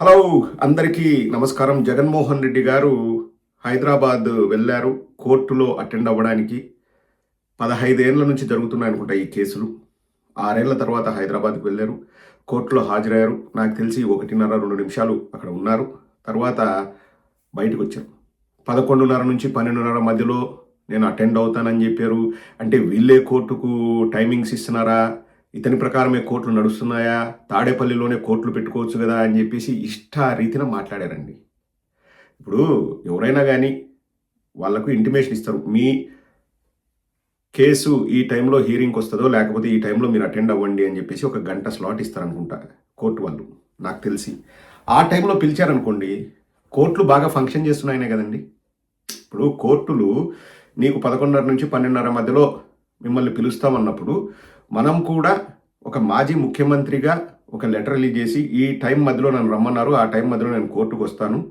Hello అందరికీ నమస్కారం. జగన్మోహన్ రెడ్డి గారు హైదరాబాద్ వెళ్ళారు కోర్టులో అటెండ్ అవ్వడానికి. పదహైదేళ్ళ నుంచి జరుగుతున్నాయి అనుకుంటా ఈ కేసులు. ఆరేళ్ళ తర్వాత హైదరాబాద్కి వెళ్ళారు కోర్టులో హాజరయ్యారు. నాకు తెలిసి ఒకటిన్నర రెండు నిమిషాలు అక్కడ ఉన్నారు. తర్వాత బయటకు వచ్చారు. పదకొండున్నర నుంచి పన్నెండున్నర మధ్యలో నేను అటెండ్ అవుతానని చెప్పారు. అంటే వీళ్ళే కోర్టుకు టైమింగ్స్ ఇస్తున్నారా? ఇతని ప్రకారమే కోర్టులు నడుస్తున్నాయా? తాడేపల్లిలోనే కోర్టులు పెట్టుకోవచ్చు కదా అని చెప్పేసి ఇష్ట రీతిన మాట్లాడారండి. ఇప్పుడు ఎవరైనా కానీ వాళ్ళకు ఇంటిమేషన్ ఇస్తారు. మీ కేసు ఈ టైంలో హీరింగ్కి వస్తుందో లేకపోతే ఈ టైంలో మీరు అటెండ్ అవ్వండి అని చెప్పేసి ఒక గంట స్లాట్ ఇస్తారనుకుంటా కోర్టు వాళ్ళు. నాకు తెలిసి. ఆ టైంలో పిలిచారనుకోండి కోర్టులు బాగా ఫంక్షన్ చేస్తున్నాయనే కదండి. ఇప్పుడు కోర్టులు నీకు పదకొండున్నర నుంచి పన్నెండున్నర మధ్యలో మిమ్మల్ని పిలుస్తామన్నప్పుడు మనం కూడా ఒక మాజీ ముఖ్యమంత్రిగా ఒక లెటర్ రిలీజ్ చేసి ఈ టైం మధ్యలో నన్ను రమ్మన్నారు. ఆ టైం మధ్యలో నేను కోర్టుకు వస్తాను.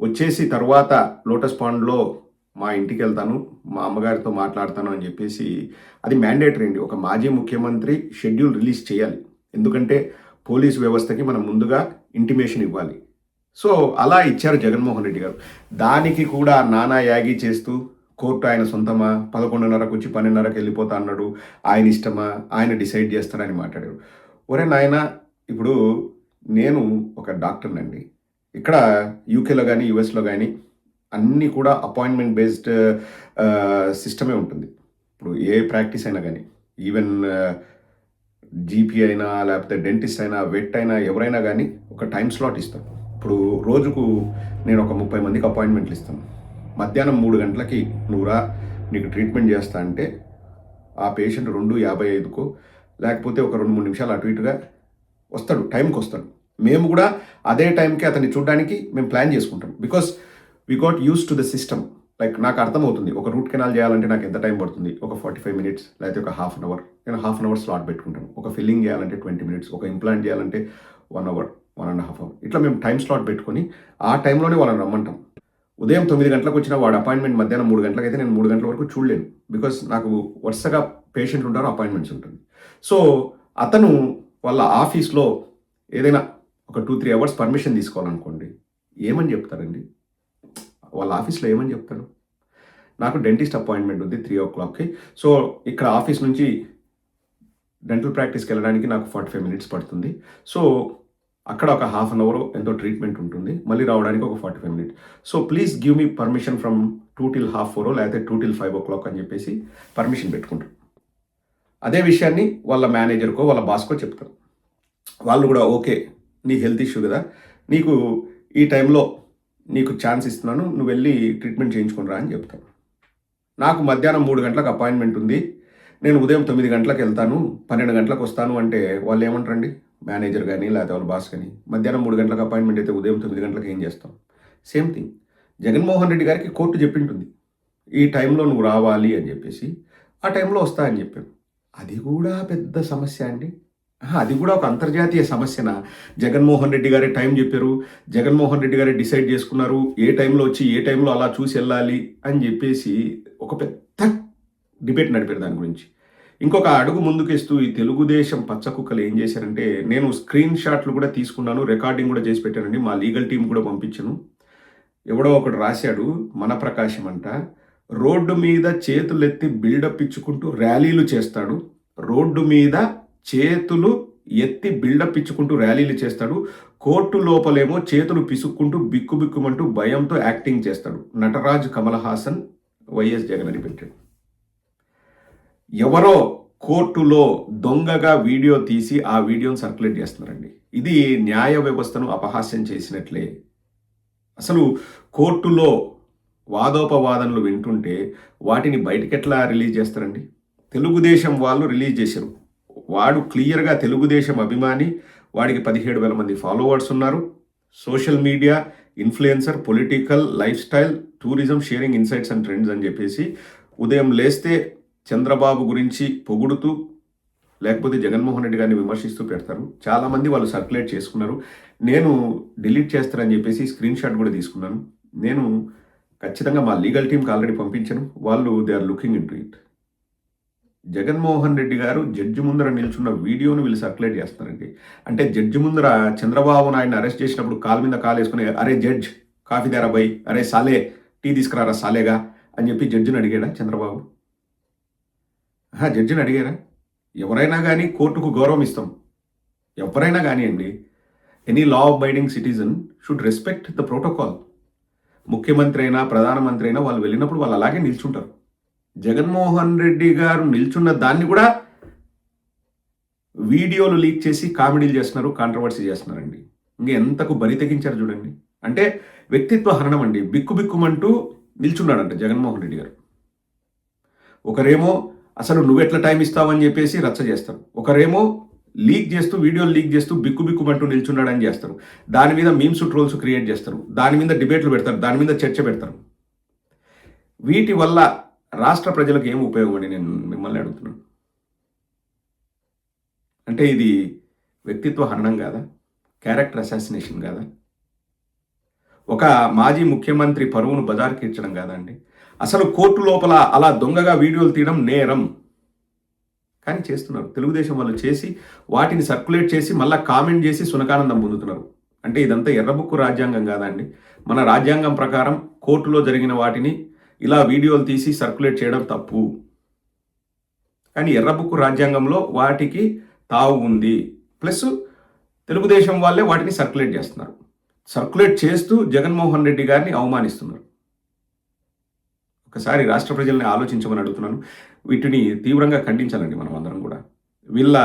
వచ్చేసి తర్వాత లోటస్ పాండ్లో మా ఇంటికి వెళ్తాను మా అమ్మగారితో మాట్లాడతాను అని చెప్పేసి అది మ్యాండేటరీ అండి. ఒక మాజీ ముఖ్యమంత్రి షెడ్యూల్ రిలీజ్ చేయాలి. ఎందుకంటే పోలీస్ వ్యవస్థకి మనం ముందుగా ఇంటిమేషన్ ఇవ్వాలి. సో అలా ఇచ్చారు జగన్మోహన్ రెడ్డి గారు. దానికి కూడా నానా యాగి చేస్తూ కోర్టు ఆయన సొంతమా? పదకొండున్నరకు వచ్చి పన్నెండున్నరకు వెళ్ళిపోతా అన్నాడు. ఆయన ఇష్టమా? ఆయన డిసైడ్ చేస్తాడని మాట్లాడారు. ఒరే నాయన ఇప్పుడు నేను ఒక డాక్టర్నండి. ఇక్కడ యూకేలో కానీ యూఎస్లో కానీ అన్నీ కూడా అపాయింట్మెంట్ బేస్డ్ సిస్టమే ఉంటుంది. ఇప్పుడు ఏ ప్రాక్టీస్ అయినా కానీ ఈవెన్ జీపీ అయినా లేకపోతే డెంటిస్ట్ అయినా వెట్ అయినా ఎవరైనా కానీ ఒక టైం స్లాట్ ఇస్తాను ఇప్పుడు రోజుకు నేను ఒక ముప్పై మందికి అపాయింట్మెంట్లు ఇస్తాను. మధ్యాహ్నం మూడు గంటలకి నువ్వురా నీకు ట్రీట్మెంట్ చేస్తా అంటే ఆ పేషెంట్ రెండు యాభై ఐదుకో లేకపోతే ఒక రెండు మూడు నిమిషాలు అటు ఇటుగా వస్తాడు టైంకి వస్తాడు. మేము కూడా అదే టైంకి అతన్ని చూడడానికి మేము ప్లాన్ చేసుకుంటాం. Because we got used to the system like నాకు అర్థమవుతుంది ఒక రూట్ కెనాల్ చేయాలంటే నాకు ఎంత టైం పడుతుంది? ఒక ఫార్టీ ఫైవ్ మినిట్స్ లేకపోతే ఒక హాఫ్ అన్ అవర్ నేను హాఫ్ అన్ అవర్ స్లాట్ పెట్టుకుంటాను. ఒక ఫిల్లింగ్ చేయాలంటే ట్వంటీ మినిట్స్ ఒక ఇంప్లాంట్ చేయాలంటే one hour one and half hour ఇట్లా మేము టైం స్లాట్ పెట్టుకొని ఆ టైంలోనే వాళ్ళని రమ్మంటాం. ఉదయం తొమ్మిది గంటలకు వచ్చిన వాడు అపాయింట్మెంట్ మధ్యాహ్నం మూడు గంటలకు అయితే నేను మూడు గంటల వరకు చూడలేను. బికాస్ నాకు వరుసగా పేషెంట్లు ఉంటారు అపాయింట్మెంట్స్ ఉంటుంది సో అతను వాళ్ళ ఆఫీస్లో ఏదైనా ఒక టూ త్రీ అవర్స్ పర్మిషన్ తీసుకోవాలనుకోండి ఏమని చెప్తారండి? వాళ్ళ ఆఫీస్లో ఏమని చెప్తారు? నాకు డెంటిస్ట్ అపాయింట్మెంట్ ఉంది త్రీ ఓ క్లాక్కి. సో ఇక్కడ ఆఫీస్ నుంచి డెంటల్ ప్రాక్టీస్కి వెళ్ళడానికి నాకు ఫార్టీ ఫైవ్ మినిట్స్ పడుతుంది. సో అక్కడ ఒక హాఫ్ అన్ అవర్ ఎంతో ట్రీట్మెంట్ ఉంటుంది. మళ్ళీ రావడానికి ఒక forty five minutes so please give me permission from two till half four లేకపోతే two till five o'clock అని చెప్పేసి పర్మిషన్ పెట్టుకుంటారు. అదే విషయాన్ని వాళ్ళ మేనేజర్కో వాళ్ళ బాస్కో చెప్తారు వాళ్ళు కూడా ఓకే నీ హెల్త్ ఇష్యూ కదా. నీకు ఈ టైంలో నీకు ఛాన్స్ ఇస్తున్నాను. నువ్వు వెళ్ళి ట్రీట్మెంట్ చేయించుకుని రా అని చెప్తాను. నాకు మధ్యాహ్నం మూడు గంటలకు అపాయింట్మెంట్ ఉంది. నేను ఉదయం తొమ్మిది గంటలకు వెళ్తాను. పన్నెండు గంటలకు వస్తాను అంటే వాళ్ళు ఏమంటారండి? మేనేజర్ కానీ లేకపోతే వాళ్ళ బాస్ కానీ మధ్యాహ్నం మూడు గంటలకు అపాయింట్మెంట్ అయితే ఉదయం తొమ్మిది గంటలకు ఏం చేస్తాం? Same thing. జగన్మోహన్ రెడ్డి గారికి కోర్టు చెప్పింటుంది. ఈ టైంలో నువ్వు రావాలి అని చెప్పేసి ఆ టైంలో వస్తా అని చెప్పాను. అది కూడా పెద్ద సమస్య అండి. అది కూడా ఒక అంతర్జాతీయ సమస్యన? జగన్మోహన్ రెడ్డి గారే టైం చెప్పారు. జగన్మోహన్ రెడ్డి గారే డిసైడ్ చేసుకున్నారు. ఏ టైంలో వచ్చి ఏ టైంలో అలా చూసి వెళ్ళాలి అని చెప్పేసి ఒక పెద్ద డిబేట్ నడిపారు దాని గురించి. ఇంకొక అడుగు ముందుకేస్తూ ఈ తెలుగుదేశం పచ్చకుక్కలు ఏం చేశారంటే నేను స్క్రీన్ షాట్లు కూడా తీసుకున్నాను రికార్డింగ్ కూడా చేసి పెట్టానండి. మా లీగల్ టీం కూడా పంపించాను. ఎవడో ఒకడు రాశాడు మన ప్రకాశం అంట. రోడ్డు మీద చేతులెత్తి బిల్డప్ ఇచ్చుకుంటూ ర్యాలీలు చేస్తాడు. రోడ్డు మీద చేతులు ఎత్తి బిల్డప్ ఇచ్చుకుంటూ ర్యాలీలు చేస్తాడు. కోర్టు లోపలేమో చేతులు పిసుక్కుంటూ బిక్కుబిక్కుమంటూ భయంతో యాక్టింగ్ చేస్తాడు. నటరాజ్ కమల్ హాసన్ వైఎస్ జగన్ అని పెట్టాడు. ఎవరో కోర్టులో దొంగగా వీడియో తీసి ఆ వీడియోను సర్క్యులేట్ చేస్తున్నారండి. ఇది న్యాయ వ్యవస్థను అపహాస్యం చేసినట్లే. అసలు కోర్టులో వాదోపవాదనలు వింటుంటే వాటిని బయటకెట్లా రిలీజ్ చేస్తారండి? తెలుగుదేశం వాళ్ళు రిలీజ్ చేశారు. వాడు క్లియర్గా తెలుగుదేశం అభిమాని వాడికి పదిహేడు వేల మంది ఫాలోవర్స్ ఉన్నారు. Social media influencer political life style tourism sharing insights and trends అని చెప్పేసి ఉదయం లేస్తే చంద్రబాబు గురించి పొగుడుతూ లేకపోతే జగన్మోహన్ రెడ్డి గారిని విమర్శిస్తూ పెడతారు. చాలామంది వాళ్ళు సర్క్యులేట్ చేసుకున్నారు. నేను డిలీట్ చేస్తారని చెప్పేసి స్క్రీన్ షాట్ కూడా తీసుకున్నాను. నేను ఖచ్చితంగా మా లీగల్ టీంకి ఆల్రెడీ పంపించాను. వాళ్ళు they are looking in to it. Jaganmohan Reddy గారు జడ్జి ముందర నిల్చున్న వీడియోను వీళ్ళు సర్క్యులేట్ చేస్తున్నారండి. అంటే జడ్జి ముందర చంద్రబాబు నాయుడిని అరెస్ట్ చేసినప్పుడు కాలు మీద కాలు వేసుకుని అరే జడ్జ్ కాఫీ దారా బై అరే సాలే టీ తీసుకురారా సాలేగా? అని చెప్పి జడ్జిని అడిగాడా చంద్రబాబు? జడ్జిని అడిగారా? ఎవరైనా కానీ కోర్టుకు గౌరవం ఇస్తాం. ఎవరైనా కానివ్వండి any law abiding citizen should respect the protocol ముఖ్యమంత్రి అయినా ప్రధానమంత్రి అయినా వాళ్ళు వెళ్ళినప్పుడు వాళ్ళు అలాగే నిల్చుంటారు. జగన్మోహన్ రెడ్డి గారు నిల్చున్న దాన్ని కూడా వీడియోలు లీక్ చేసి కామెడీలు చేస్తున్నారు కాంట్రవర్సీ చేస్తున్నారండి. ఇంకా ఎంతకు బరి తెగించారు చూడండి. అంటే వ్యక్తిత్వ హరణం అండి. బిక్కు బిక్కుమంటూ నిల్చున్నాడంట జగన్మోహన్ రెడ్డి గారు. ఒకరేమో అసలు నువ్వెట్లా టైం ఇస్తావని చెప్పేసి రచ్చ చేస్తారు. ఒకరేమో లీక్ చేస్తూ వీడియోలు లీక్ చేస్తూ బిక్కు బిక్కుమంటూ నిల్చున్నాడని చేస్తారు. దాని మీద మీమ్స్ ట్రోల్స్ క్రియేట్ చేస్తారు. దాని మీద డిబేట్లు పెడతారు. దాని మీద చర్చ పెడతారు. వీటి వల్ల రాష్ట్ర ప్రజలకు ఏం ఉపయోగం అండి నేను మిమ్మల్ని అడుగుతున్నాను. అంటే ఇది వ్యక్తిత్వ హరణం కాదా? క్యారెక్టర్ అసాసినేషన్ కాదా? ఒక మాజీ ముఖ్యమంత్రి పరువును బజార్కి ఇచ్చడం కాదండి అసలు కోర్టు లోపల అలా దొంగగా వీడియోలు తీయడం నేరం. కానీ చేస్తున్నారు. తెలుగుదేశం వాళ్ళు చేసి వాటిని సర్క్యులేట్ చేసి మళ్ళీ కామెంట్ చేసి సునకానందం పొందుతున్నారు. అంటే ఇదంతా ఎర్రబుక్కు రాజ్యాంగం కాదండి మన రాజ్యాంగం ప్రకారం కోర్టులో జరిగిన వాటిని ఇలా వీడియోలు తీసి సర్క్యులేట్ చేయడం తప్పు. కానీ ఎర్రబుక్కు రాజ్యాంగంలో వాటికి తావు ఉంది. ప్లస్ తెలుగుదేశం వాళ్ళే వాటిని సర్క్యులేట్ చేస్తున్నారు. సర్క్యులేట్ చేస్తూ జగన్మోహన్ రెడ్డి గారిని అవమానిస్తున్నారు. ఒకసారి రాష్ట్ర ప్రజల్ని ఆలోచించమని అడుగుతున్నాను. వీటిని తీవ్రంగా ఖండించాలండి మనం అందరం కూడా. వీళ్ళ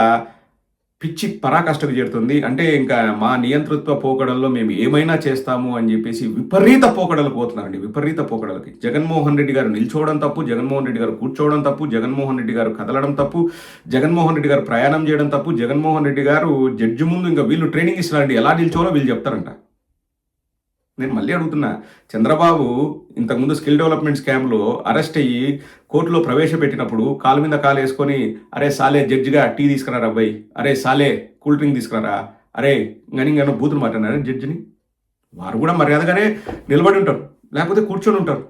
పిచ్చి పరాకాష్ఠకు చేరుతుంది. అంటే ఇంకా మా నియంతృత్వ పోకడల్లో మేము ఏమైనా చేస్తాము అని చెప్పేసి విపరీత పోకడలకు పోతున్నారండి. విపరీత పోకడలకి. జగన్మోహన్ రెడ్డి గారు నిల్చోవడం తప్పు జగన్మోహన్ రెడ్డి గారు కూర్చోవడం తప్పు జగన్మోహన్ రెడ్డి గారు కదలడం తప్పు జగన్మోహన్ రెడ్డి గారు ప్రయాణం చేయడం తప్పు జగన్మోహన్ రెడ్డి గారు జడ్జి ముందు ఇంకా వీళ్ళు ట్రైనింగ్ ఇస్తున్నారండి. ఎలా నిల్చోవాలో వీళ్ళు చెప్తారంట. నేను మళ్ళీ అడుగుతున్నా చంద్రబాబు ఇంతకుముందు స్కిల్ డెవలప్మెంట్ స్కామ్లో అరెస్ట్ అయ్యి కోర్టులో ప్రవేశపెట్టినప్పుడు కాలు మీద కాలు వేసుకొని అరే సాలే జడ్జిగా టీ తీసుకురారా అబ్బాయి అరే సాలే కూల్ డ్రింక్ తీసుకురారా అరే ఇంకా ఇంకా బూతులు మాట్లాడారు జడ్జిని? వారు కూడా మర్యాదగానే నిలబడి ఉంటారు లేకపోతే కూర్చొని ఉంటారు.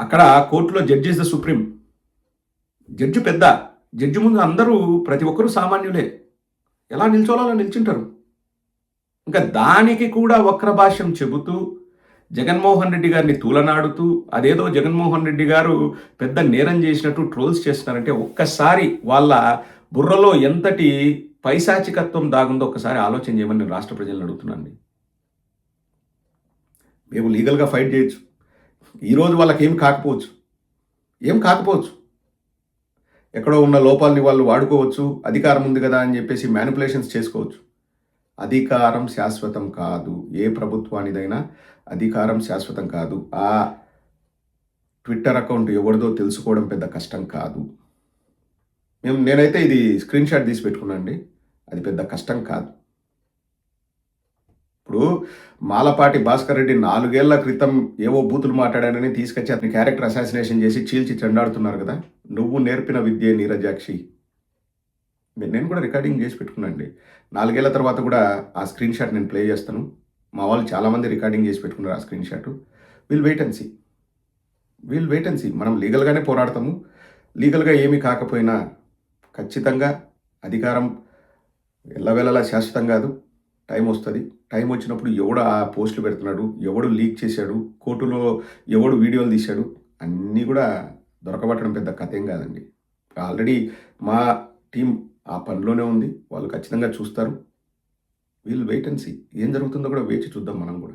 అక్కడ కోర్టులో judge is the supreme. Judge పెద్ద జడ్జి ముందు అందరూ ప్రతి ఒక్కరూ సామాన్యులే. ఎలా నిల్చోవాలో నిల్చుంటారు. ఇంకా దానికి కూడా వక్ర భాష్యం చెబుతూ జగన్మోహన్ రెడ్డి గారిని తూలనాడుతూ అదేదో జగన్మోహన్ రెడ్డి గారు పెద్ద నేరం చేసినట్టు ట్రోల్స్ చేస్తున్నారంటే ఒక్కసారి వాళ్ళ బుర్రలో ఎంతటి పైశాచికత్వం దాగుందో ఒక్కసారి ఆలోచన చేయమని నేను రాష్ట్ర ప్రజలను అడుగుతున్నాను మేము లీగల్గా ఫైట్ చేయొచ్చు. ఈరోజు వాళ్ళకి ఏం కాకపోవచ్చు? ఏం కాకపోవచ్చు? ఎక్కడో ఉన్న లోపాలని వాళ్ళు వాడుకోవచ్చు అధికారం ఉంది కదా అని చెప్పేసి మ్యానిపులేషన్స్ చేసుకోవచ్చు. అధికారం శాశ్వతం కాదు. ఏ ప్రభుత్వానిదైనా అధికారం శాశ్వతం కాదు. ఆ ట్విట్టర్ అకౌంట్ ఎవరిదో తెలుసుకోవడం పెద్ద కష్టం కాదు. మేము నేనైతే ఇది స్క్రీన్ షాట్ తీసి పెట్టుకున్నాను అది పెద్ద కష్టం కాదు. ఇప్పుడు మాలపాటి భాస్కర్ రెడ్డి నాలుగేళ్ళ క్రితం ఏవో బూతులు మాట్లాడానని తీసుకొచ్చి అతని క్యారెక్టర్ అసాసినేషన్ చేసి చీల్చి చెండాడుతున్నారు కదా. నువ్వు నేర్పిన విద్యే నీరజాక్షి. నేను కూడా రికార్డింగ్ చేసి పెట్టుకున్నానండి. నాలుగేళ్ళ తర్వాత కూడా ఆ స్క్రీన్ షాట్ నేను ప్లే చేస్తాను. మా వాళ్ళు చాలామంది రికార్డింగ్ చేసి పెట్టుకున్నారు ఆ screen shot. Will wait and see will wait and see మనం లీగల్గానే పోరాడతాము. లీగల్గా ఏమీ కాకపోయినా ఖచ్చితంగా అధికారం ఎల్లవేళలా శాశ్వతం కాదు. టైం వస్తుంది. టైం వచ్చినప్పుడు ఎవడు ఆ పోస్టులు పెడుతున్నాడు? ఎవడు లీక్ చేశాడు? కోర్టులో ఎవడు వీడియోలు తీశాడు? అన్నీ కూడా దొరకబట్టడం పెద్ద కథ ఏం కాదండి. ఆల్రెడీ మా టీం ఆ పనిలోనే ఉంది. వాళ్ళు ఖచ్చితంగా చూస్తారు. వీళ్ళు వెయిట్ అండ్ సీ. ఏం జరుగుతుందో కూడా వేచి చూద్దాం మనం కూడా.